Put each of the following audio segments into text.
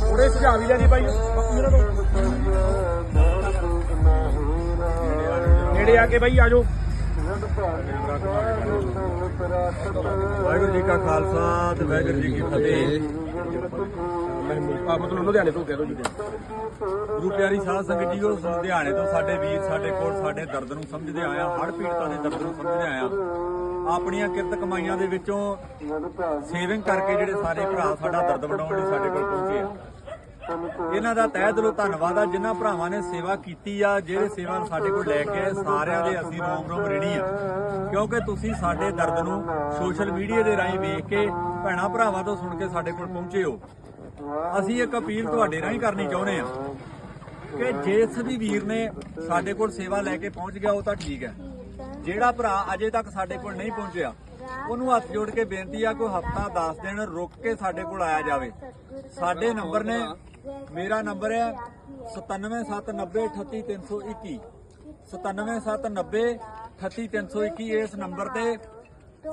ਥੋੜੇ ਸੁਝਾਅ ਵੀ ਲੈਣੀ ਬਾਈ ਮੇਰਾ ਨੇੜੇ ਆ ਕੇ ਬਾਈ ਆਜੋ ਵਾਹਿਗੁਰੂ ਜੀ ਕਾ ਖਾਲਸਾ ਤੇ ਵਾਹਿਗੁਰੂ ਜੀ ਕੀ ਫਤਿਹ। ਆ ਮਤਲਬ ਲੁਧਿਆਣੇ ਤੋਂ ਕਹਿ ਦੋ ਜੀ। ਗੁਰੂ ਪਿਆਰੀ ਸਾਧ ਸੰਗਤ ਜੀਓ ਲੁਧਿਆਣੇ ਤੋਂ ਸਾਡੇ ਵੀਰ ਸਾਡੇ ਕੋਲ ਸਾਡੇ ਦਰਦ ਨੂੰ ਸਮਝਦੇ ਆਇਆ ਹੜ ਪੀੜਤਾਂ ਦੇ ਦਰਦ ਨੂੰ ਸਮਝਦੇ ਆਇਆ ਆਪਣੀਆਂ ਕਿਰਤ ਕਮਾਈਆਂ ਦੇ ਵਿੱਚੋਂ ਸੇਵਿੰਗ ਕਰਕੇ ਜਿਹੜੇ ਸਾਰੇ ਭਰਾ ਸਾਡਾ ਦਰਦ ਵੰਡਾਉਣ ਲਈ ਸਾਡੇ ਕੋਲ ਪਹੁੰਚੇ ਆ। ਇਹਨਾਂ ਦਾ ਤਹਿ ਦਿਲੋਂ ਧੰਨਵਾਦ ਆ, ਜਿਨ੍ਹਾਂ ਭਰਾਵਾਂ ਨੇ ਸੇਵਾ ਕੀਤੀ ਆ, ਜਿਹੜੇ ਸੇਵਾ ਸਾਡੇ ਕੋਲ ਲੈ ਕੇ ਆਏ, ਸਾਰਿਆਂ ਦੇ ਅਸੀਂ ਰੋਮ ਰੋਮ ਰਿਣੀ ਆ। ਕਿਉਂਕਿ ਤੁਸੀਂ ਸਾਡੇ ਦਰਦ ਨੂੰ ਸੋਸ਼ਲ ਮੀਡੀਆ ਦੇ ਰਾਹੀਂ ਵੇਖ ਕੇ ਭੈਣਾ ਭਰਾਵਾਂ ਤੋਂ ਸੁਣ ਕੇ ਸਾਡੇ ਕੋਲ ਪਹੁੰਚੇ ਹੋ। ਅਸੀਂ ਇੱਕ ਅਪੀਲ ਤੁਹਾਡੇ ਰਾਹੀਂ ਕਰਨੀ ਚਾਹੁੰਦੇ ਆ ਕਿ ਜਿਸ ਵੀ ਵੀਰ ਨੇ ਸਾਡੇ ਕੋਲ ਸੇਵਾ ਲੈ ਕੇ ਪਹੁੰਚ ਗਿਆ, ਉਹ ਤਾਂ ਠੀਕ ਹੈ। ਜਿਹੜਾ ਭਰਾ ਅਜੇ ਤੱਕ ਸਾਡੇ ਕੋਲ ਨਹੀਂ ਪਹੁੰਚਿਆ, ਉਹਨੂੰ ਹੱਥ ਜੋੜ ਕੇ ਬੇਨਤੀ ਆ ਕੋਈ ਹਫਤਾ 10 ਦਿਨ ਰੁਕ ਕੇ ਸਾਡੇ ਕੋਲ ਆਇਆ ਜਾਵੇ। ਸਾਡੇ ਨੰਬਰ ਨੇ, ਮੇਰਾ ਨੰਬਰ ਹੈ 9779038321 9779038321 ਇਸ ਨੰਬਰ ਤੇ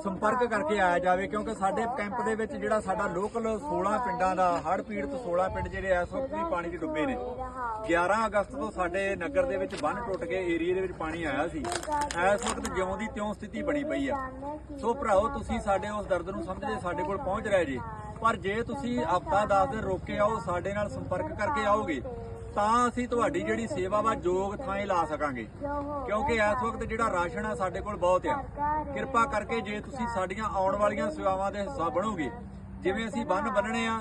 ਸੰਪਰਕ ਕਰਕੇ ਆਇਆ ਜਾਵੇ, ਕਿਉਂਕਿ ਸਾਡੇ ਕੈਂਪ ਦੇ ਵਿੱਚ ਜਿਹੜਾ ਸਾਡਾ ਲੋਕਲ 16 ਪਿੰਡਾਂ ਦਾ, ਹੜ੍ਹ ਪੀੜਤ 16 ਪਿੰਡ ਜਿਹੜੇ ਇਸ ਵਕਤ ਵੀ ਪਾਣੀ 'ਚ ਡੁੱਬੇ ਨੇ। 11 ਅਗਸਤ ਤੋਂ ਸਾਡੇ ਨਗਰ ਦੇ ਵਿੱਚ ਬੰਨ ਟੁੱਟ ਕੇ ਏਰੀਆ ਦੇ ਵਿੱਚ ਪਾਣੀ ਆਇਆ ਸੀ। ਇਸ ਵਕਤ ਜਿਉਂ ਦੀ ਤਿਉਂ ਸਥਿਤੀ ਬਣੀ ਪਈ ਆ। ਸੋ ਭਰਾਓ, ਤੁਸੀਂ ਸਾਡੇ ਉਸ ਦਰਦ ਨੂੰ ਸਮਝਦੇ, ਸਾਡੇ ਕੋਲ ਪਹੁੰਚ ਰਹੇ ਜੀ। ਪਰ ਜੇ ਤੁਸੀਂ ਹਫਤਾ 10 ਦਿਨ ਰੋਕੇ ਆਓ, ਸਾਡੇ ਨਾਲ ਸੰਪਰਕ ਕਰਕੇ ਆਓਗੇ ਤਾਂ ਅਸੀਂ ਤੁਹਾਡੀ ਜਿਹੜੀ ਸੇਵਾ ਵਾ ਯੋਗ ਥਾਂ ਲਾ ਸਕਾਂਗੇ। ਕਿਉਂਕਿ ਇਸ ਵਕਤ ਜਿਹੜਾ ਰਾਸ਼ਨ ਆ ਸਾਡੇ ਕੋਲ ਬਹੁਤ ਆ। ਕਿਰਪਾ ਕਰਕੇ ਜੇ ਤੁਸੀਂ ਸਾਡੀਆਂ ਆਉਣ ਵਾਲੀਆਂ ਸੇਵਾਵਾਂ ਦੇ ਹਿੱਸਾ ਬਣੋਗੇ, ਜਿਵੇਂ ਅਸੀਂ ਬੰਨ ਬੰਨਣੇ ਆ,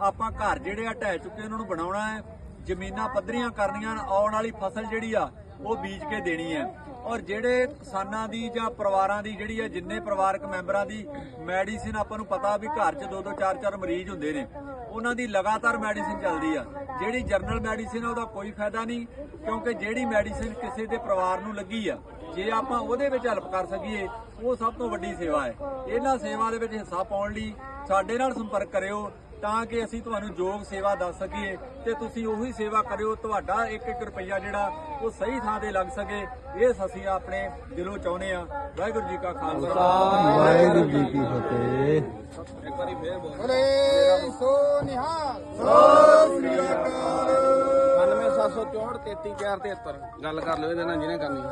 ਆਪਾਂ ਘਰ ਜਿਹੜੇ ਆ ਢਹਿ ਚੁੱਕੇ ਉਹਨਾਂ ਨੂੰ ਬਣਾਉਣਾ ਹੈ। ਜ਼ਮੀਨਾਂ ਪੱਧਰੀਆਂ ਕਰਨੀਆਂ, ਆਉਣ ਵਾਲੀ ਫਸਲ ਜਿਹੜੀ ਆ ਉਹ ਬੀਜ ਕੇ ਦੇਣੀ ਹੈ। ਔਰ ਜਿਹੜੇ ਕਿਸਾਨਾਂ ਦੀ ਜਾਂ ਪਰਿਵਾਰਾਂ ਦੀ ਜਿਹੜੀ ਹੈ, ਜਿੰਨੇ ਪਰਿਵਾਰਕ ਮੈਂਬਰਾਂ ਦੀ ਮੈਡੀਸਿਨ ਆਪਾਂ ਨੂੰ ਪਤਾ ਵੀ ਘਰ 'ਚ ਦੋ ਦੋ ਚਾਰ ਚਾਰ ਮਰੀਜ਼ ਹੁੰਦੇ ਨੇ, ਉਹਨਾਂ ਦੀ ਲਗਾਤਾਰ ਮੈਡੀਸਿਨ ਚੱਲਦੀ ਆ। ਜਿਹੜੀ ਜਰਨਲ ਮੈਡੀਸਿਨ ਆ, ਉਹਦਾ ਕੋਈ ਫਾਇਦਾ ਨਹੀਂ, ਕਿਉਂਕਿ ਜਿਹੜੀ ਮੈਡੀਸਿਨ ਕਿਸੇ ਦੇ ਪਰਿਵਾਰ ਨੂੰ ਲੱਗੀ ਆ, ਜੇ ਆਪਾਂ ਉਹਦੇ ਵਿੱਚ ਹੈਲਪ ਕਰ ਸਕੀਏ, ਉਹ ਸਭ ਤੋਂ ਵੱਡੀ ਸੇਵਾ ਹੈ। ਇਹਨਾਂ ਸੇਵਾ ਦੇ ਵਿੱਚ ਹਿੱਸਾ ਪਾਉਣ ਲਈ ਸਾਡੇ ਨਾਲ ਸੰਪਰਕ ਕਰਿਓ ਤਾਂ ਕਿ ਅਸੀਂ ਤੁਹਾਨੂੰ ਯੋਗ ਸੇਵਾ ਦੱਸ ਸਕੀਏ ਤੇ ਤੁਸੀਂ ਉਹੀ ਸੇਵਾ ਕਰਿਓ ਤੁਹਾਡਾ ਇੱਕ ਇੱਕ ਰੁਪਈਆ ਜਿਹੜਾ ਉਹ ਸਹੀ ਥਾਂ ਤੇ ਲੱਗ ਸਕੇ। ਇਹ ਅਸੀਂ ਆਪਣੇ ਦਿਲੋਂ ਚਾਹੁੰਦੇ ਆ ਵਾਹਿਗੁਰੂ ਜੀ ਕਾ ਖਾਲਸਾ। ਵਾਹਿਗੁਰੂ ਜੀ ਕੀ ਫਤਿਹ। ਬੋਲੇ ਸੋ ਨਿਹਾਲ। 97764 33473 ਗੱਲ ਕਰ ਲਿਓ ਇਹਦੇ ਨਾਲ ਜਿਹਨੇ ਕਰਨੀ।